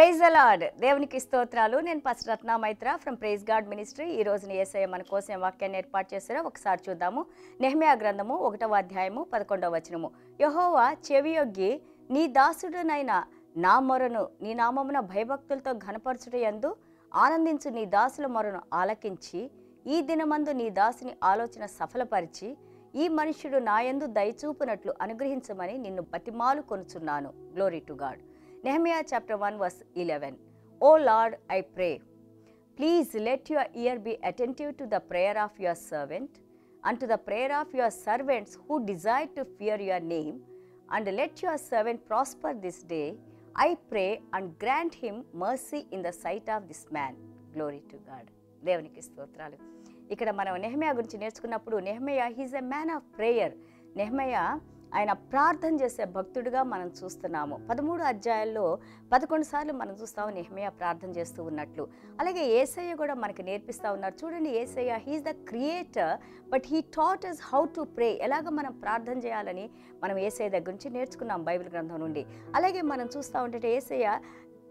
Praise అలాడ్ దేవునికి స్తోత్రాలు. నేను first Ratna Maitra from praise God ministry ఈ రోజున ఏసఐ మన కోసం వాక్యాన్ని ఏర్పాటు చేశారో ఒకసారి చూద్దాము. నెహ్మియా గ్రంథము ఒకటవ అధ్యాయము పదకొండవ వచనము. యహోవా చెవియొగ్గి నీ దాసుడునైన నా మొరను నీ నామమున భయభక్తులతో ఘనపరచుట యందు ఆనందించు నీ దాసుల మొరను ఆలకించి ఈ దినమందు నీ దాసుని ఆలోచన సఫలపరిచి ఈ మనుష్యుడు నాయందు దయచూపునట్లు అనుగ్రహించమని నిన్ను బతిమాలు కొనుచున్నాను. Glory to God Nehemiah chapter 1 verse 11. O Lord, I pray, please let your ear be attentive to the prayer of your servant and to the prayer of your servants who desire to fear your name, and let your servant prosper this day. I pray and grant him mercy in the sight of this man. Glory to God. దేవునికి స్తోత్రాలు ఇక్కడ మనం Nehemiah గురించి నేర్చుకున్నప్పుడు Nehemiah is a man of prayer Nehemiah ఆయన ప్రార్థన చేసే భక్తుడిగా మనం చూస్తున్నాము. పదమూడు అధ్యాయాల్లో పదకొండు సార్లు మనం చూస్తాము నెహమయ ప్రార్థన చేస్తూ ఉన్నట్లు. అలాగే ఏసయ్య కూడా మనకి నేర్పిస్తూ ఉన్నారు. చూడండి ఏసయ్య he is the creator but he taught us how to pray ఎలాగ మనం ప్రార్థన చేయాలని మనం ఏసయ్య దగ్గర నుంచి నేర్చుకున్నాం బైబిల్ గ్రంథం నుండి. అలాగే మనం చూస్తూ ఉంటే ఏసయ్య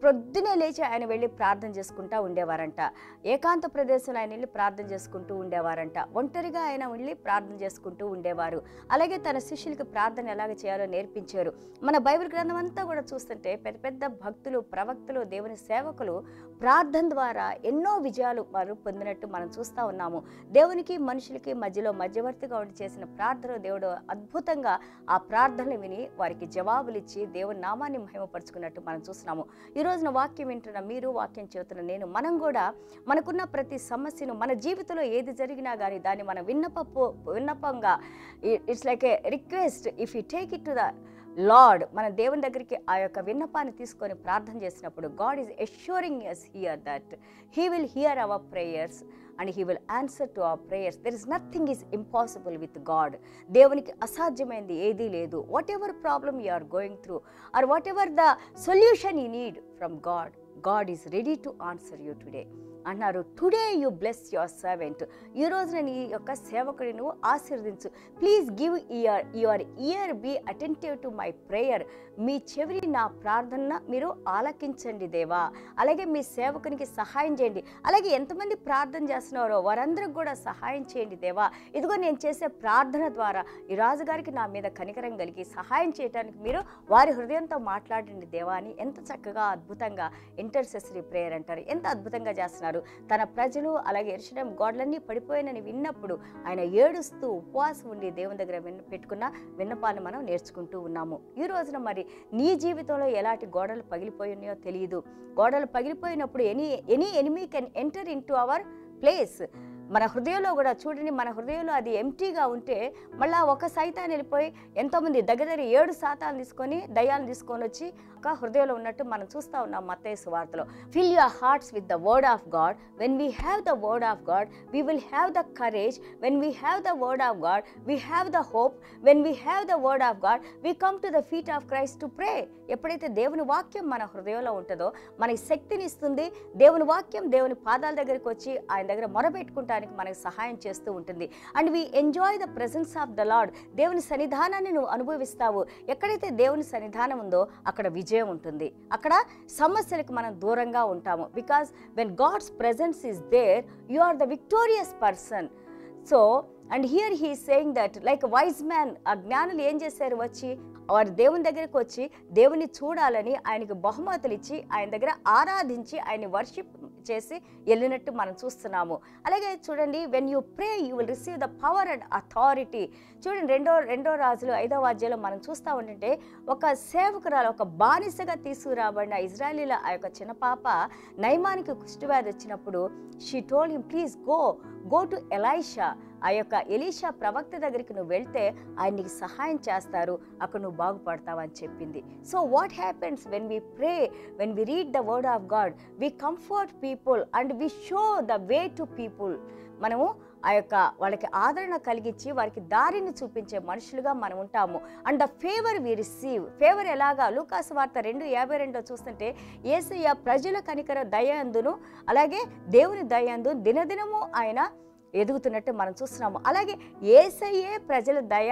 ప్రొద్దునే లేచి ఆయన వెళ్ళి ప్రార్థన చేసుకుంటూ ఉండేవారంట. ఏకాంత ప్రదేశంలో ఆయన వెళ్ళి ప్రార్థన చేసుకుంటూ ఉండేవారంట. ఒంటరిగా ఆయన వెళ్ళి ప్రార్థన చేసుకుంటూ ఉండేవారు. అలాగే తన శిష్యులకి ప్రార్థన ఎలాగ చేయాలో నేర్పించారు. మన బైబిల్ గ్రంథం అంతా కూడా చూస్తుంటే పెద్ద పెద్ద భక్తులు ప్రవక్తలు దేవుని సేవకులు ప్రార్థన ద్వారా ఎన్నో విజయాలు వారు పొందినట్టు మనం చూస్తూ ఉన్నాము. దేవునికి మనుషులకి మధ్యలో మధ్యవర్తిగా ఉండి చేసిన ప్రార్థన దేవుడు అద్భుతంగా ఆ ప్రార్థనలు విని వారికి జవాబులు ఇచ్చి దేవుని నామాన్ని మహిమపరుచుకున్నట్టు మనం చూస్తున్నాము. ఈరోజు రోజున వాక్యం వింటున్న మీరు వాక్యం చెబుతున్న నేను మనం కూడా మనకున్న ప్రతి సమస్యను మన జీవితంలో ఏది జరిగినా కానీ దాన్ని మన విన్నపపు విన్నపంగా it's like a request if you take it to the Lord మన దేవుని దగ్గరికి ఆ యొక్క విన్నపాన్ని తీసుకొని ప్రార్థన చేసినప్పుడు God is assuring us here that he will hear our prayers and he will answer to our prayers there is nothing is impossible with God దేవునికి అసాధ్యమైంది ఏదీ లేదు. Whatever problem you are going through or whatever the solution you need from God God is ready to answer you today అన్నారు today you bless your servant ఈరోజు నేను ఈ యొక్క సేవకుడి నువ్వు ఆశీర్వదించు. Please give ear your ear be attentive to my prayer మీ చెవిని నా ప్రార్థన మీరు ఆలకించండి దేవా. అలాగే మీ సేవకునికి సహాయం చేయండి. అలాగే ఎంతమంది ప్రార్థన చేస్తున్నారో వారందరికి కూడా సహాయం చేయండి దేవా. ఇదిగో నేను చేసే ప్రార్థన ద్వారా ఈ రాజుగారికి నా మీద కనికరం కలిగి సహాయం చేయడానికి మీరు వారి హృదయంతో మాట్లాడండి దేవా అని ఎంత చక్కగా అద్భుతంగా ఇంటర్సెసరీ ప్రేయర్ అంటారు. ఎంత అద్భుతంగా చేస్తున్నారు. తన ప్రజలు అలాగే ఎరుసడం గోడలన్నీ పడిపోయానని విన్నప్పుడు ఆయన ఏడుస్తూ ఉపవాసం ఉండి దేవుని దగ్గర విన్న పెట్టుకున్న విన్నపాలు మనం నేర్చుకుంటూ ఉన్నాము. ఈ రోజున మరి నీ జీవితంలో ఎలాంటి గోడలు పగిలిపోయి ఉన్నాయో తెలియదు గోడలు పగిలిపోయినప్పుడు any any enemy can enter into our place. మన హృదయంలో కూడా చూడండి మన హృదయంలో అది ఎంటీగా ఉంటే మళ్ళా ఒక సైతాన్ని వెళ్ళిపోయి ఎంతోమంది దగ్గర దగ్గర ఏడు శాతాలు తీసుకొని దయ్యాలను తీసుకొని వచ్చి ఒక హృదయంలో ఉన్నట్టు మనం చూస్తూ ఉన్నాం మత్తేసు వార్తలో. Fill your hearts with the word of God when we have the word of God we will have the courage when we have the word of God we have the hope when we have the word of God we come to the feet of Christ to pray ఎప్పుడైతే దేవుని వాక్యం మన హృదయంలో ఉంటుందో మనకి శక్తిని ఇస్తుంది దేవుని వాక్యం దేవుని పాదాల దగ్గరికి వచ్చి ఆయన దగ్గర మొరబెట్టుకుంటారు మొరపెట్టుకుంటానికి మనకి సహాయం చేస్తూ ఉంటుంది. And we enjoy the presence of the Lord దేవుని సన్నిధానాన్ని నువ్వు అనుభవిస్తావు. ఎక్కడైతే దేవుని సన్నిధానం ఉందో అక్కడ విజయం ఉంటుంది. అక్కడ సమస్యలకు మనం దూరంగా ఉంటాము. Because when God's presence is there you are the victorious person so and here he saying that like wise man ఆ జ్ఞానులు ఏం చేశారు? వచ్చి వారు దేవుని దగ్గరికి వచ్చి దేవుని చూడాలని ఆయనకి బహుమతులు ఇచ్చి ఆయన దగ్గర ఆరాధించి ఆయన్ని వర్షిప్ చేసి వెళ్ళినట్టు మనం చూస్తున్నాము. అలాగే చూడండి when you pray you will receive the power and authority చూడండి రెండో రెండో రాజులు ఐదో వాద్యంలో మనం చూస్తూ ఉంటుంటే ఒక సేవకురాలు ఒక బానిసగా తీసుకురాబడిన ఇజ్రాయలీల ఆ యొక్క చిన్న పాప నైమానికి కుష్టివ్యాధి వచ్చినప్పుడు she told him please go go to Elisha ఆ యొక్క ఎలీషా ప్రవక్త దగ్గరికి నువ్వు వెళ్తే ఆయన నీకు సహాయం చేస్తారు. అక్కడ నువ్వు బాగుపడతావు అని చెప్పింది. So what happens when we pray when we read the word of God we comfort people and we show the way to people మనము ఆ యొక్క వాళ్ళకి ఆదరణ కలిగించి వారికి దారిని చూపించే మనుషులుగా మనం ఉంటాము. And the favour we receive favour ఎలాగా? లూకాస్ వార్త రెండు యాభై రెండో చూస్తుంటే ఏసయ్య ప్రజల కనికర దయందును అలాగే దేవుని దయందు దినదినము ఆయన ఎదుగుతున్నట్టు మనం చూస్తున్నాము. అలాగే ఏసయ్యే ప్రజల దయ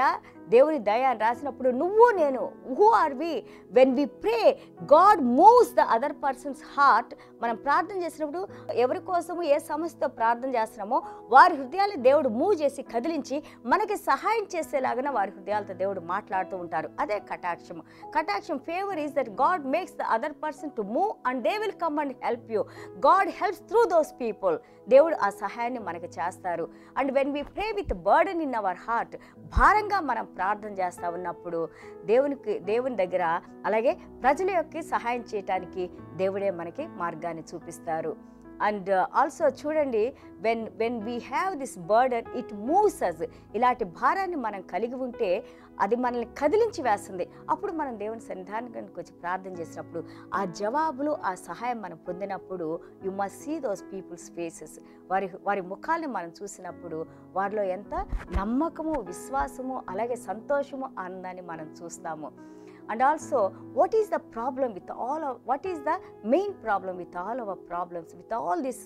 దేవుని దయ అని రాసినప్పుడు నువ్వు నేను who are we when we pray God moves the other person's heart మనం ప్రార్థన చేసినప్పుడు ఎవరి కోసము ఏ సమస్యతో ప్రార్థన చేస్తున్నామో వారి హృదయాలు దేవుడు మూవ్ చేసి కదిలించి మనకి సహాయం చేసేలాగా వారి హృదయాలతో దేవుడు మాట్లాడుతూ ఉంటారు. అదే కటాక్షము. కటాక్షం favour is that God makes the other person to move and they will come and help you God helps through those people దేవుడు ఆ సహాయాన్ని మనకి చేస్తారు and when we pray with burden in our heart భారంగా మనం ప్రార్థన చేస్తూ ఉన్నప్పుడు దేవునికి దేవుని దగ్గర అలాగే ప్రజల యొక్క సహాయం చేయటానికి దేవుడే మనకి మార్గాన్ని చూపిస్తారు. అండ్ uh, ఆల్సో చూడండి when when we have this burden it moves us ఇలాంటి భారాన్ని మనం కలిగి ఉంటే అది మనల్ని కదిలించి వేస్తుంది. అప్పుడు మనం దేవుని సన్నిధానానికి వచ్చి ప్రార్థన చేసినప్పుడు ఆ జవాబులు ఆ సహాయం మనం పొందినప్పుడు you must see those people's faces వారి వారి ముఖాలను మనం చూసినప్పుడు వారిలో ఎంత నమ్మకము విశ్వాసము అలాగే సంతోషము ఆనందాన్ని మనం చూస్తాము. And also what is the problem with all what is the main problem with all our problems with all this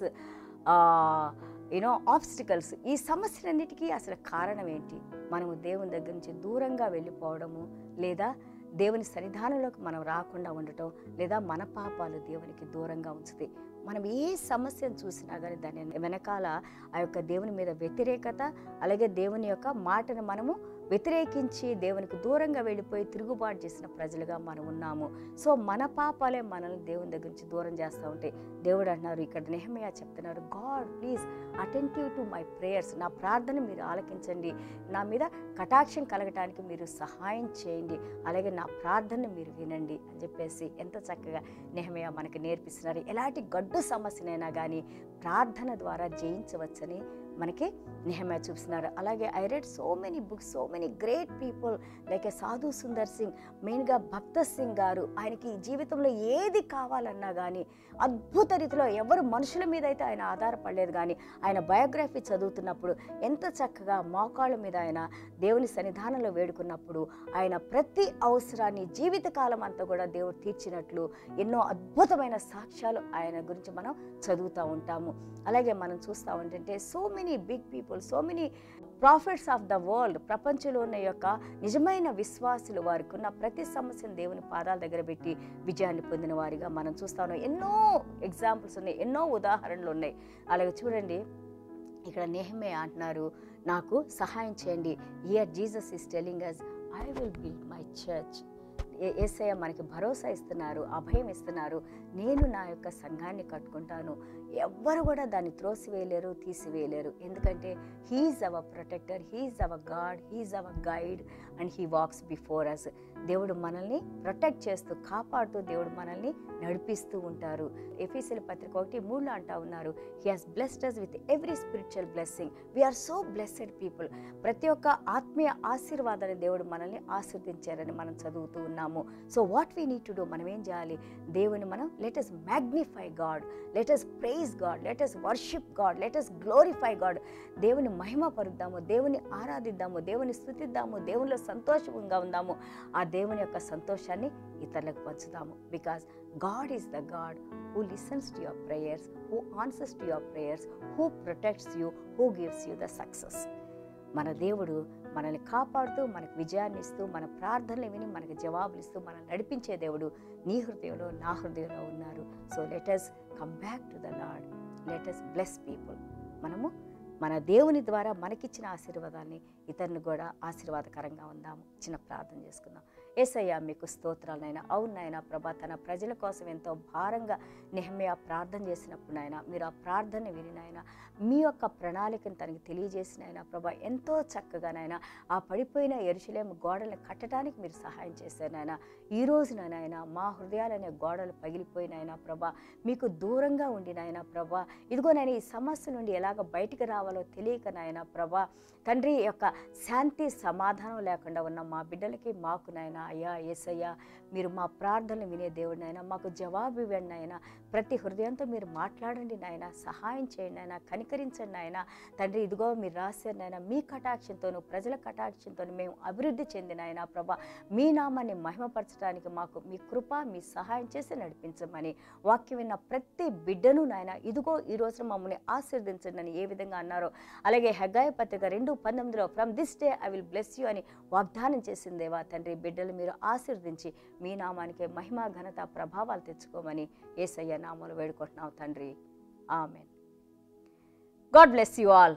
you know obstacles ఈ సమస్యలన్నిటికీ అసలు కారణం ఏంటి? మనము దేవుని దగ్గర నుంచి దూరంగా వెళ్ళిపోవడము లేదా దేవుని సన్నిధానంలోకి మనం రాకుండా ఉండటం లేదా మన పాపాలు దేవునికి దూరంగా ఉంచుతాయి మనం ఏ సమస్యను చూసినా కానీ దాని వెనకాల ఆ యొక్క దేవుని మీద వ్యతిరేకత అలాగే దేవుని యొక్క మాటను మనము వ్యతిరేకించి దేవునికి దూరంగా వెళ్ళిపోయి తిరుగుబాటు చేసిన ప్రజలుగా మనం ఉన్నాము. సో మన పాపాలే మనల్ని దేవుని దగ్గర నుంచి దూరం చేస్తూ ఉంటాయి దేవుడు అంటున్నారు ఇక్కడ నెహమయా చెప్తున్నారు God please attentive to my prayers నా ప్రార్థన మీరు ఆలకించండి. నా మీద కటాక్షం కలగటానికి మీరు సహాయం చేయండి. అలాగే నా ప్రార్థన మీరు వినండి. అని చెప్పేసి ఎంత చక్కగా నెహమయ్య మనకి నేర్పిస్తున్నారు. ఎలాంటి గడ్డు సమస్యనైనా కానీ ప్రార్థన ద్వారా జయించవచ్చని మనకి నిహమే చూపిస్తున్నారు. అలాగే I read so many books so many great people like a Sadhu Sundar Singh మెయిన్గా భక్త సింగ్ గారు. ఆయనకి జీవితంలో ఏది కావాలన్నా కానీ అద్భుత రీతిలో ఎవరు మనుషుల మీద అయితే ఆయన ఆధారపడలేదు కానీ ఆయన బయోగ్రఫీ చదువుతున్నప్పుడు ఎంత చక్కగా మోకాళ్ళ మీద ఆయన దేవుని సన్నిధానంలో వేడుకున్నప్పుడు ఆయన ప్రతి అవసరాన్ని జీవితకాలం అంతా కూడా దేవుడు తీర్చినట్లు ఎన్నో అద్భుతమైన సాక్ష్యాలు ఆయన గురించి మనం చదువుతూ ఉంటాము. అలాగే మనం చూస్తూ ఉంటుంటే so many big people so many prophets of the world ప్రపంచంలో ఉన్న యొక్క నిజమైన విశ్వాసులు వారికి ఉన్న ప్రతి సమస్యను దేవుని పాదాల దగ్గర పెట్టి విజయాన్ని పొందిన వారిగా మనం చూస్తా ఉన్నాం. ఎన్నో ఎగ్జాంపుల్స్ ఉన్నాయి ఎన్నో ఉదాహరణలు ఉన్నాయి. అలాగే చూడండి ఇక్కడ నేహమే అంటున్నారు నాకు సహాయం చేయండి. Here Jesus is telling us I will build my church ఏసయ్య మనకి భరోసా ఇస్తున్నారు అభయం ఇస్తున్నారు. నేను నా యొక్క సంఘాన్ని కట్టుకుంటాను. ఎవ్వరు కూడా దాన్ని త్రోసివేయలేరు తీసివేయలేరు. ఎందుకంటే he is our protector he is our God he is our guide and he walks before us దేవుడు మనల్ని ప్రొటెక్ట్ చేస్తూ కాపాడుతూ దేవుడు మనల్ని నడిపిస్తూ ఉంటారు. ఎఫీసీల పత్రిక ఒకటి మూడులో అంటా ఉన్నారు he has blessed us with every spiritual blessing we are so blessed people ప్రతి ఒక్క ఆత్మీయ ఆశీర్వాదాన్ని దేవుడు మనల్ని ఆశీర్దించారని మనం చదువుతూ ఉన్నాము. So what we need to do మనం ఏం చేయాలి? దేవుని మనం let us magnify God let us praise God let us worship God let us glorify God దేవుని మహిమ పరుద్దాము దేవుని ఆరాధిద్దాము దేవుని స్థుతిద్దాము దేవునిలో సంతోషంగా ఉందాము. ఆ దేవుని యొక్క సంతోషాన్ని ఇతరులకు పంచుదాము. Because God is the God who listens to your prayers who answers to your prayers who protects you who gives you the success మన దేవుడు మనల్ని కాపాడుతూ మనకు విజయాన్ని ఇస్తూ మన ప్రార్థనలు విని మనకు జవాబులు ఇస్తూ మనల్ని నడిపించే దేవుడు నీ హృదయంలో నా హృదయంలో ఉన్నారు. So let us come back to the Lord let us bless people మనము మన దేవుని ద్వారా మనకిచ్చిన ఆశీర్వాదాన్ని ఇతరుని కూడా ఆశీర్వాదకరంగా ఉందాము. చిన్న ప్రార్థన చేసుకుందాం. ఏసయ్యా మీకు స్తోత్రాలనైనా అవునైనా ప్రభా తన ప్రజల కోసం ఎంతో భారంగా నెహమ్య ప్రార్థన చేసినప్పుడు నాయన మీరు ఆ ప్రార్థన వినినైనా మీ యొక్క ప్రణాళికను తనకి తెలియజేసిన ఆయన ప్రభా ఎంతో చక్కగానైనా ఆ పడిపోయిన ఎరుసలేము గోడలను కట్టడానికి మీరు సహాయం చేశారు నాయన. ఈ రోజున నాయన మా హృదయాలనే గోడలు పగిలిపోయినాయన ప్రభా మీకు దూరంగా ఉండి నాయన ప్రభా ఇదిగో నేను ఈ సమస్య నుండి ఎలాగ బయటికి రావాలో తెలియక నాయన ప్రభా తండ్రి యొక్క శాంతి సమాధానం లేకుండా ఉన్న మా బిడ్డలకి మాకు నాయన అయ్యా ఏసయ్యా మీరు మా ప్రార్థనలు వినే దేవుడు నాయన మాకు జవాబు ఇవ్వండి నాయన. ప్రతి హృదయంతో మీరు మాట్లాడండి నాయన సహాయం చేయండి నాయన కనికరించండి నాయన. తండ్రి ఇదిగో మీరు రాశారు నాయన మీ కటాక్షంతోనూ ప్రజల కటాక్షంతోనూ మేము అభివృద్ధి చెందిన ఆయన ప్రభా. మీ నామాన్ని మహిమపరచడానికి మాకు మీ కృప మీ సహాయం చేసి నడిపించమని వాక్యం విన్న ప్రతి బిడ్డను నాయన ఇదిగో ఈ రోజు మమ్మల్ని ఆశీర్వదించండి అని ఏ విధంగా అన్నారో. అలాగే హెగ్గాయ పత్రిక రెండు పంతొమ్మిదిలో from this day I will bless you అని వాగ్దానం చేసిందేవా తండ్రి బిడ్డలు. బిడ్డలు మీరు ఆశీర్దించి మీ నామానికి మహిమ ఘనత ప్రభావాలు తెచ్చుకోమని ఏసయ్య నామాలు వేడుకుంటున్నావు తండ్రి. Amen. God bless you all.